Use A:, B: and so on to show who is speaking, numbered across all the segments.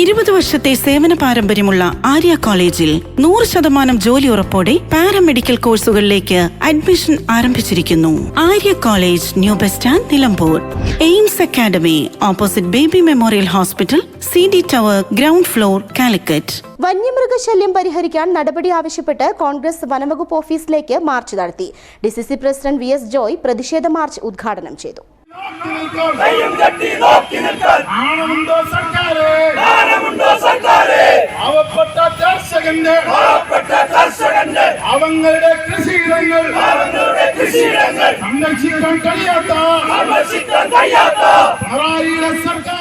A: ഇരുപത് വർഷത്തെ സേവന പാരമ്പര്യമുള്ള ആര്യ കോളേജിൽ നൂറ് ശതമാനം ജോലി ഉറപ്പോടെ പാരാമെഡിക്കൽ കോഴ്സുകളിലേക്ക് അഡ്മിഷൻ ആരംഭിച്ചിരിക്കുന്നു. Arya college new bus stand Nilambur. Aims academy opposite Baby memorial hospital C D tower ground floor Calicut.
B: വന്യമൃഗശല്യം പരിഹരിക്കാൻ നടപടി ആവശ്യപ്പെട്ട് കോൺഗ്രസ് വനംവകുപ്പ് ഓഫീസിലേക്ക് മാർച്ച് നടത്തി. D president V S Joy പ്രതിഷേധ മാർച്ച് ഉദ്ഘാടനം ചെയ്തു.
C: കയ്യും കെട്ടി നിൽക്കാൻ.
D: ആണമുണ്ടോ സർക്കാര്?
C: ജ്ഞാനമുണ്ടോ സർക്കാരെ?
D: പാവപ്പെട്ട കർഷകന്റെ
C: പാവപ്പെട്ട കർഷകന്റെ
D: അവങ്ങളുടെ കൃഷിയിടങ്ങൾ
C: അവങ്ങളുടെ കൃഷിയിടങ്ങൾ
D: സംരക്ഷിക്കാൻ കഴിയാത്ത
C: സംരക്ഷിക്കാൻ കഴിയാത്ത
D: സർക്കാർ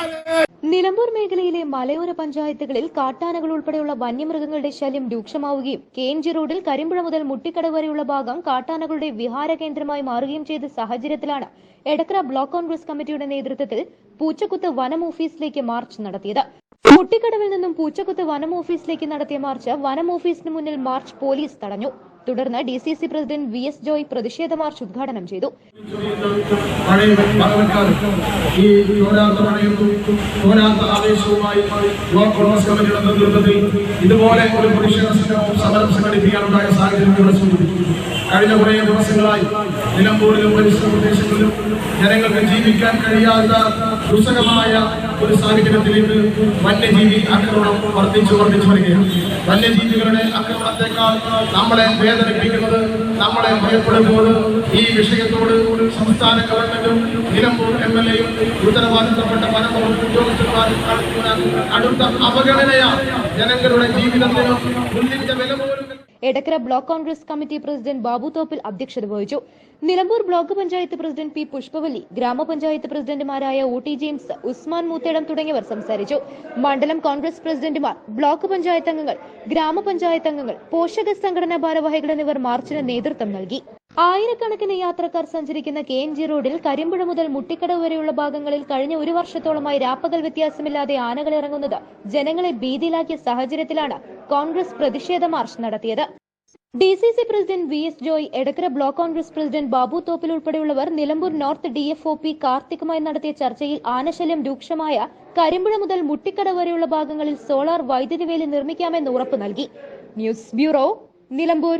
E: നിലമ്പൂർ മേഖലയിലെ മലയോര പഞ്ചായത്തുകളിൽ കാട്ടാനകൾ ഉൾപ്പെടെയുള്ള വന്യമൃഗങ്ങളുടെ ശല്യം രൂക്ഷമാവുകയും കേഞ്ചി റോഡിൽ കരിമ്പുഴ മുതൽ മുട്ടിക്കട വരെയുള്ള ഭാഗം കാട്ടാനകളുടെ വിഹാര കേന്ദ്രമായി മാറുകയും ചെയ്ത സാഹചര്യത്തിലാണ് എടക്കര ബ്ലോക്ക് കോൺഗ്രസ് കമ്മിറ്റിയുടെ നേതൃത്വത്തിൽ പൂച്ചക്കുത്ത് വനം ഓഫീസിലേക്ക് മാർച്ച് നടത്തിയത്. മുട്ടിക്കടവിൽ നിന്നും പൂച്ചക്കുത്ത് വനം ഓഫീസിലേക്ക് നടത്തിയ മാർച്ച് വനം ഓഫീസിന് മുന്നിൽ മാർച്ച് പോലീസ് തടഞ്ഞു. തുടർന്ന് D C C president V S Joy പ്രതിഷേധ മാർച്ച് ഉദ്ഘാടനം ചെയ്തു.
D: ഇതുപോലെ ഒരു പ്രതിഷേധ സമരം സംഘടിപ്പിക്കാനുണ്ടായ സാഹചര്യം കഴിഞ്ഞ കുറേ ദിവസങ്ങളായി നിലമ്പൂരിലും പരിസര പ്രദേശങ്ങളിലും ജനങ്ങൾക്ക് ജീവിക്കാൻ കഴിയാത്ത ദുസ്സഹമായ ഒരു സാഹചര്യത്തിലേക്ക് വന്യജീവി ആക്രമണം വർദ്ധിച്ചു വർദ്ധിച്ചു വരികയാണ്. വന്യജീവികളുടെ ആക്രമണത്തെക്കാൾ നമ്മളെ വേദനിപ്പിക്കുന്നത് നമ്മളെ ഭയപ്പെടുമ്പോൾ ഈ വിഷയത്തോട് സംസ്ഥാന ഗവൺമെന്റും നിലമ്പൂർ എം എൽ എയും ഉത്തരവാദിത്തപ്പെട്ട പല ഉദ്യോഗസ്ഥന്മാരും അടുത്ത അവഗണനയാണ് ജനങ്ങളുടെ ജീവിതത്തിനും മുന്നിന്റെ വില പോലും
E: Edakkara block Congress committee president Babu Thoppil അധ്യക്ഷത വഹിച്ചു. Nilambur block panchayat president P Pushpavalli ഗ്രാമപഞ്ചായത്ത് പ്രസിഡന്റുമാരായ O T James Usman Moothedam തുടങ്ങിയവർ സംസാരിച്ചു. മണ്ഡലം കോൺഗ്രസ് പ്രസിഡന്റുമാർ ബ്ലോക്ക് പഞ്ചായത്ത് അംഗങ്ങൾ ഗ്രാമപഞ്ചായത്ത് അംഗങ്ങൾ പോഷക സംഘടനാ ഭാരവാഹികൾ എന്നിവർ മാർച്ചിന് നേതൃത്വം നൽകി. ആയിരക്കണക്കിന് യാത്രക്കാർ സഞ്ചരിക്കുന്ന കെ എൻ ജി റോഡിൽ കരിമ്പുഴ മുതൽ മുട്ടിക്കടവ് വരെയുള്ള ഭാഗങ്ങളിൽ കഴിഞ്ഞ ഒരു വർഷത്തോളമായി രാപ്പകൽ വ്യത്യാസമില്ലാതെ ആനകൾ ഇറങ്ങുന്നത് ജനങ്ങളെ ഭീതിയിലാക്കിയ സാഹചര്യത്തിലാണ് കോൺഗ്രസ് പ്രതിഷേധ മാർച്ച് നടത്തിയത്. D C C president V S Joy Edakkara block Congress president Babu Thoppil ഉൾപ്പെടെയുള്ളവർ Nilambur north D F O P കാർത്തിക്കുമായി നടത്തിയ ചർച്ചയിൽ ആനശല്യം രൂക്ഷമായ കരിമ്പുഴ മുതൽ മുട്ടിക്കട വരെയുള്ള ഭാഗങ്ങളിൽ സോളാർ വൈദ്യുതി വേലി നിർമ്മിക്കാമെന്ന് ഉറപ്പ് നൽകി. News bureau Nilambur.